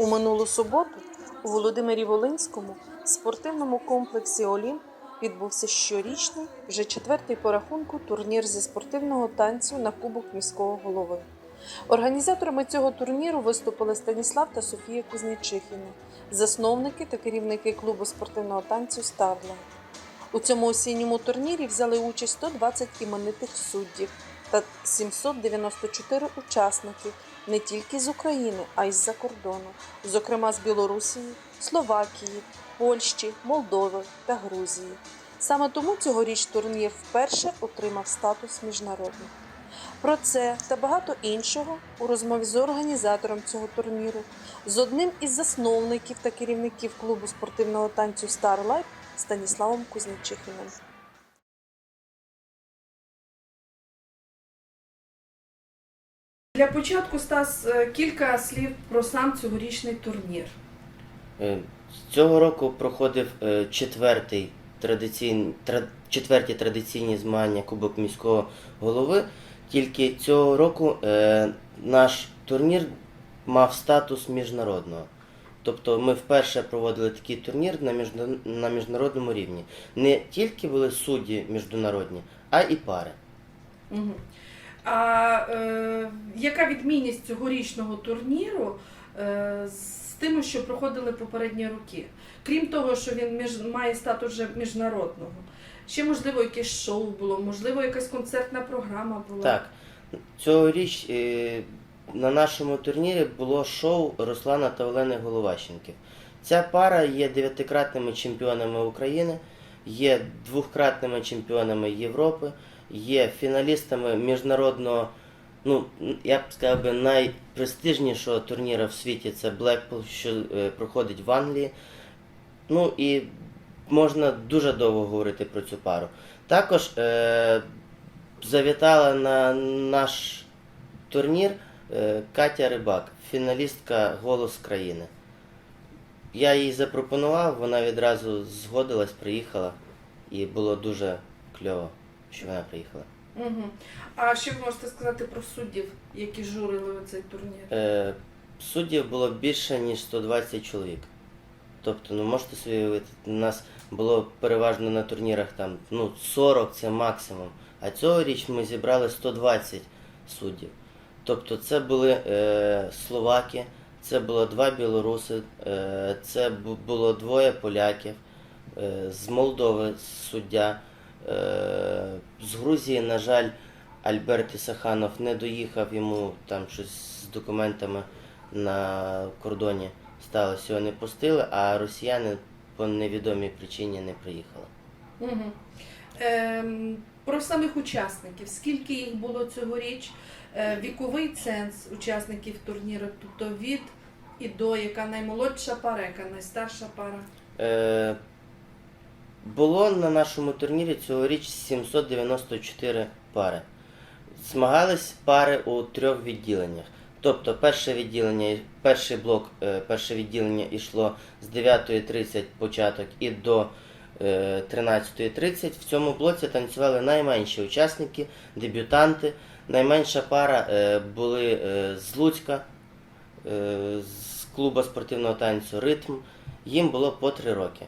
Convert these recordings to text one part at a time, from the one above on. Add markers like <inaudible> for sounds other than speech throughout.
У минулу суботу у Володимирі Волинському спортивному комплексі Олімп відбувся щорічний, вже четвертий по рахунку турнір зі спортивного танцю на Кубок міського голови. Організаторами цього турніру виступили Станіслав та Софія Кузнічихіни, засновники та керівники клубу спортивного танцю Старлайт. У цьому осінньому турнірі взяли участь 120 іменитих суддів та 794 учасники не тільки з України, а й з-за кордону, зокрема з Білорусії, Словакії, Польщі, Молдови та Грузії. Саме тому цьогоріч турнір вперше отримав статус міжнародний. Про це та багато іншого у розмові з організатором цього турніру, з одним із засновників та керівників клубу спортивного танцю Starlight Станіславом Кузнічихіним. Для початку Стас е, кілька слів про сам цьогорічний турнір. Е, Цього року проходив е, четвертий традиційний, четверті традиційні змагання Кубок міського голови. Тільки цього року наш турнір мав статус міжнародного. Тобто ми вперше проводили такий турнір на, на міжнародному рівні. Не тільки були судді міжнародні, а і пари. Угу. А е, яка відмінність цьогорічного турніру е, з тими, що проходили попередні роки? Крім того, що він між, має статус вже міжнародного. Ще можливо якесь шоу було, можливо, якась концертна програма була. Так, цьогоріч е, на нашому турнірі було шоу Руслана та Олени Головащенків. Ця пара є дев'ятикратними чемпіонами України, є двохкратними чемпіонами Європи, є фіналістами міжнародного, ну я б сказав би, найпрестижнішого турніру в світі це Blackpool, що е, проходить в Англії. Ну і можна дуже довго говорити про цю пару. Також е, завітала на наш турнір е, Катя Рибак, фіналістка Голос країни. Я їй запропонував, вона відразу згодилась, приїхала, і було дуже кльово, що вона приїхала. Угу. А що ви можете сказати про суддів, які журили цей турнір? Е, суддів було більше, ніж 120 чоловік. Тобто, ну можете собі уявити, у нас було переважно на турнірах там ну, 40 це максимум. А цьогоріч ми зібрали 120 суддів. Тобто це були е, словаки, це було два білоруси, е, це було двоє поляків, е, з Молдови суддя, з Грузії, на жаль, Альберт Ісаханов не доїхав йому там щось з документами на кордоні сталося, його не пустили, а росіяни по невідомій причині не приїхали. Угу. Ем, про самих учасників, скільки їх було цьогоріч, е, віковий ценз учасників турніру, тобто від і до, яка наймолодша пара, яка найстарша пара. Е, було на нашому турнірі цьогоріч 794 пари. Змагались пари у трьох відділеннях. Тобто перше відділення, перший блок, е, перше відділення йшло з 9.30 початок і до е, 13.30. В цьому блоці танцювали найменші учасники, дебютанти. Найменша пара е, були е, з Луцька, е, з клубу спортивного танцю Ритм. Їм було по 3 роки.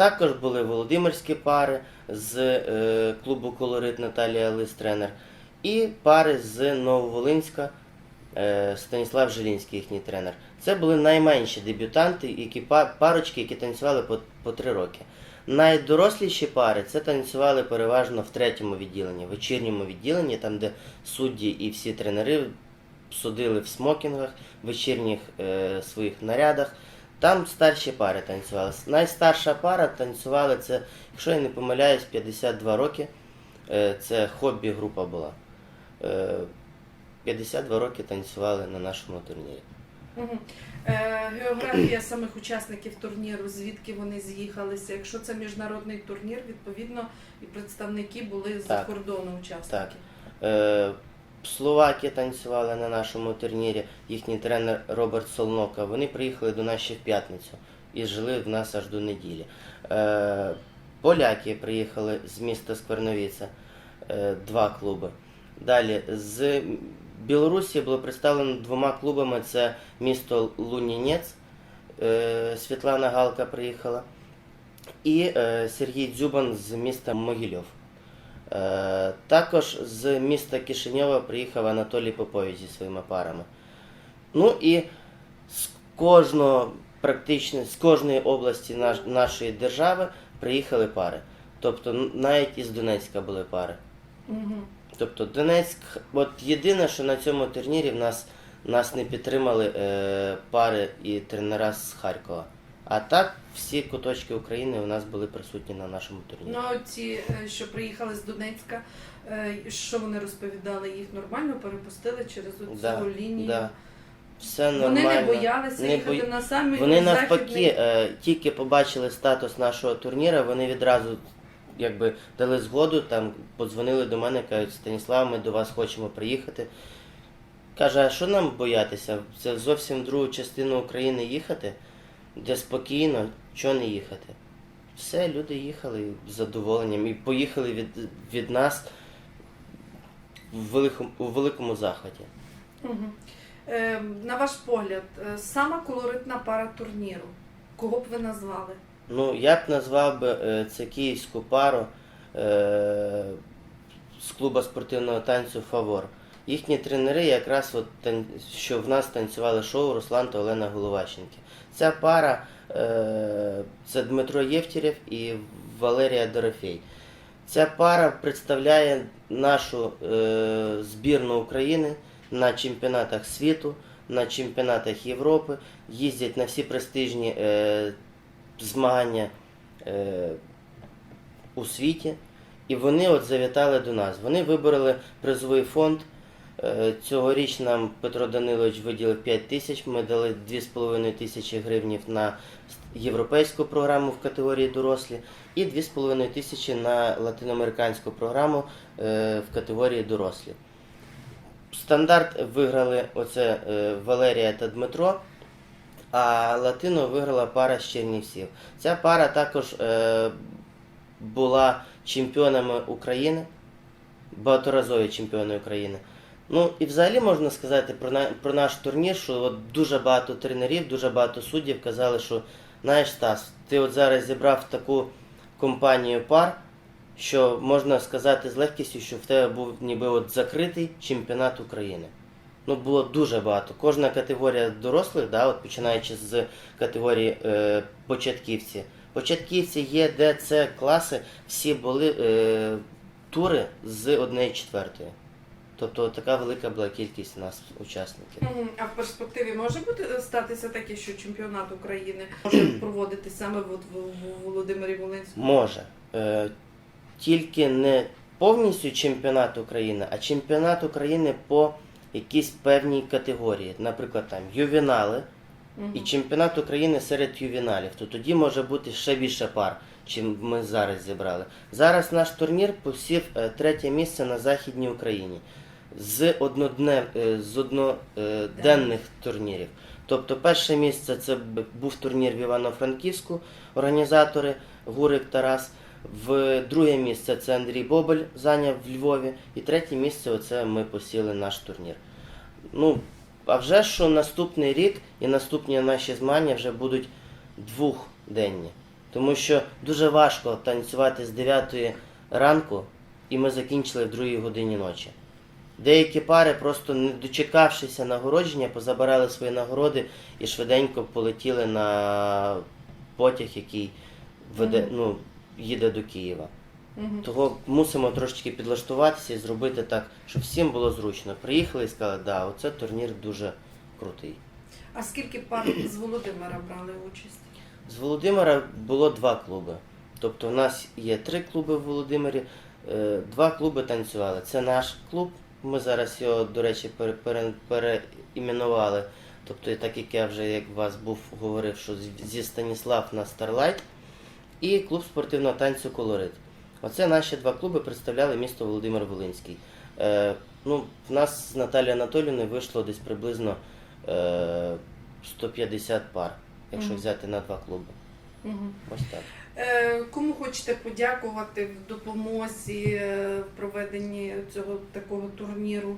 Також були володимирські пари з е, клубу Колорит Наталія Лис тренер. І пари з Нововолинська е, Станіслав Жилінський, їхній тренер. Це були найменші дебютанти, які парочки, які танцювали по, по 3 роки. Найдоросліші пари це танцювали переважно в третьому відділенні, вечірньому відділенні, там, де судді і всі тренери судили в смокінгах, вечірніх е, своїх нарядах. Там старші пари танцювали. Найстарша пара танцювали це, якщо я не помиляюсь, 52 роки. Е, Це хобі-група була. Е, 52 роки танцювали на нашому турнірі. Угу. Е, географія самих учасників турніру, звідки вони з'їхалися. Якщо це міжнародний турнір, відповідно і представники були з-за кордону учасники. Е, Словаки танцювали на нашому турнірі, їхній тренер Роберт Солнока. Вони приїхали до нас ще в п'ятницю і жили в нас аж до неділі. Е, Поляки приїхали з міста Скверновіця, е, два клуби. Далі з Білорусі було представлено двома клубами: це місто Лунінець е, Світлана Галка приїхала, і Сергій Дзюбан з міста Могильов. Е, також з міста Кишиньова приїхав Анатолій Попович зі своїми парами. Ну і з кожного, практично з кожної області наш, нашої держави приїхали пари. Тобто навіть із Донецька були пари. Угу. Тобто Донецьк, от єдине, що на цьому турнірі в нас, нас не підтримали е, пари і тренера з Харкова. А так всі куточки України у нас були присутні на нашому турнірі. Ну, а ці, е, що приїхали з Донецька, е, що вони розповідали? Їх нормально перепустили через оцю Да, лінію? да. Все Вони нормально. не боялися Не їхати бої- на самі Вони західний- навпаки, е, тільки побачили статус нашого турніру, вони відразу якби дали згоду, там подзвонили до мене, кажуть, Станіслав, ми до вас хочемо приїхати. Каже, а що нам боятися? Це зовсім в другу частину України їхати, де спокійно, чого не їхати. Все, люди їхали з задоволенням і поїхали від, від нас в великому, у великому захваті. Мгм. Е, на ваш погляд, е, сама колоритна пара турніру. Кого б ви назвали? Ну, я б назвав би е, це київську пару е, з клубу спортивного танцю Фавор. Їхні тренери якраз от, що в нас танцювали шоу Руслан та Олена Головащенки. Ця пара е, це Дмитро Євтєрєв і Валерія Дорофей. Ця пара представляє нашу е, збірну України на чемпіонатах світу, на чемпіонатах Європи, їздять на всі престижні е, змагання у світі. І вони от завітали до нас. Вони вибороли призовий фонд. Цьогоріч нам Петро Данилович виділив 5 тисяч. Ми дали 2,5 тисячі гривнів на європейську програму в категорії дорослі і 2,5 тисячі на латиноамериканську програму е, в категорії дорослі. Стандарт виграли оце е, Валерія та Дмитро, а латино виграла пара з Чернівців. Ця пара також е, була чемпіонами України, багаторазові чемпіони України. Ну і взагалі можна сказати про, на, про наш турнір, що от дуже багато тренерів, дуже багато суддів казали, що знаєш, Стас, ти от зараз зібрав таку компанію пар, що можна сказати з легкістю, що в тебе був ніби от закритий чемпіонат України. Ну, було дуже багато. Кожна категорія дорослих, да, от починаючи з категорії е, початківці. Початківці є, де це класи, всі були е, тури з 1 четвертої. Тобто така велика була кількість у нас учасників. Мгм. А в перспективі може бути е, статися таке, що чемпіонат України <clears throat> може проводитись саме от в, в Володимирі Волинському? Може. Е, тільки не повністю чемпіонат України, а чемпіонат України по якійсь певній категорії. Наприклад, там ювенали Мгм. і чемпіонат України серед ювеналів. То тоді може бути ще більше пар, чим ми зараз зібрали. Зараз наш турнір посів е, третє місце на Західній Україні з одноднев, е, з одноденних турнірів. Тобто перше місце це був турнір в Івано-Франківську, організатори Гурик Тарас. В друге місце це Андрій Бобель зайняв в Львові. І третє місце оце ми посіли наш турнір. Ну, а вже що наступний рік і наступні наші змагання вже будуть двохденні. Тому що дуже важко танцювати з 9 ранку, і ми закінчили в 2 годині ночі. Деякі пари, просто не дочекавшися нагородження, позабирали свої нагороди і швиденько полетіли на потяг, який веде, ну, їде до Києва. Мгм. Того мусимо трошечки підлаштуватися і зробити так, щоб всім було зручно. Приїхали і сказали, да, оце турнір дуже крутий. А скільки пар з Володимира брали участь? З Володимира було два клуби. Тобто у нас є три клуби в Володимирі, е, два клуби танцювали. Це наш клуб. Ми зараз його, до речі, пере, пере, переіменували. Тобто, так як я вже як вас був говорив, що зі Станіслав на Старлайт і клуб спортивного танцю Колорит. Оце наші два клуби представляли місто Володимир Волинський. Е, ну, в нас з Наталією Анатоліївною вийшло десь приблизно е, 150 пар, якщо Мгм. взяти на два клуби. Мгм. Ось так. Е, Кому хочете подякувати в допомозі е, в проведенні цього такого турніру?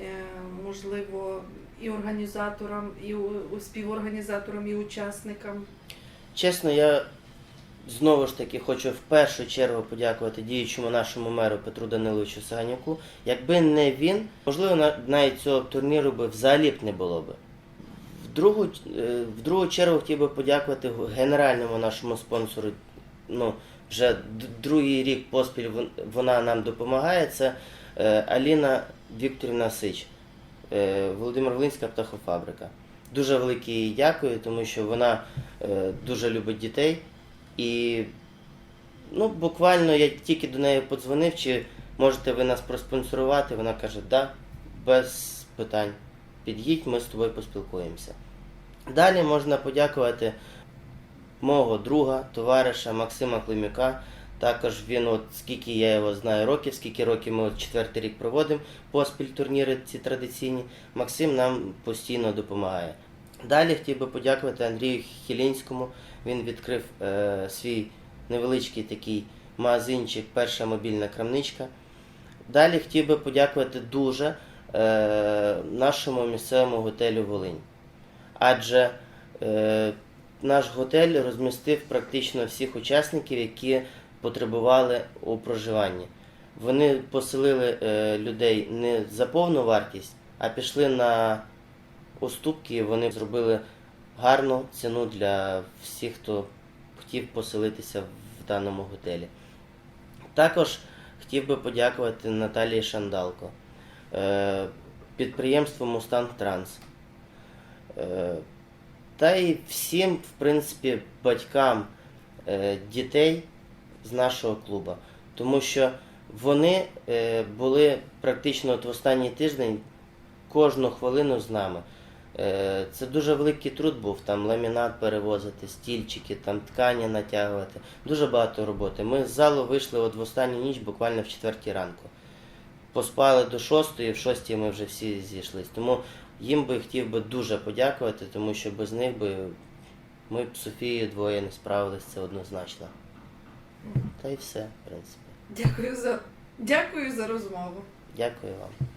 е, можливо, і організаторам, і у- у співорганізаторам, і учасникам. Чесно, я знову ж таки хочу в першу чергу подякувати діючому нашому меру Петру Даниловичу Саганюку. Якби не він, можливо, на- навіть цього турніру би взагалі б не було би. Другу, е, в другу чергу хотів би подякувати генеральному нашому спонсору. Ну, вже другий рік поспіль вона нам допомагає. Це е, Аліна Вікторівна Сич, е, Володимир Волинська птахофабрика. Дуже велике їй дякую, тому що вона дуже любить дітей. І ну, буквально я тільки до неї подзвонив, чи можете ви нас проспонсорувати. Вона каже, да, без питань. Під'їдь, ми з тобою поспілкуємося. Далі можна подякувати мого друга, товариша Максима Климюка. Також він, от скільки я його знаю років, скільки років ми от четвертий рік проводимо поспіль турніри ці традиційні. Максим нам постійно допомагає. Далі хотів би подякувати Андрію Хілінському. Він відкрив е, свій невеличкий такий магазинчик, перша мобільна крамничка. Далі хотів би подякувати дуже е, нашому місцевому готелю Волинь. Адже е, наш готель розмістив практично всіх учасників, які потребували у проживанні. Вони поселили е, людей не за повну вартість, а пішли на уступки. Вони зробили гарну ціну для всіх, хто хотів поселитися в даному готелі. Також хотів би подякувати Наталії Шандалко, е, підприємству Мустанг Транс. Е, Та й всім, в принципі, батькам е, дітей з нашого клубу. Тому що вони е, були практично от в останній тиждень кожну хвилину з нами. Це дуже великий труд був, там ламінат перевозити, стільчики, там ткання натягувати. Дуже багато роботи. Ми з залу вийшли от в останню ніч буквально в четвертій ранку. Поспали до шостої, в шостій ми вже всі зійшлись. Тому їм би хотів би дуже подякувати, тому що без них би ми б Софією двоє не справилися, це однозначно. Та й все, в принципі. Дякую за, дякую за розмову. Дякую вам.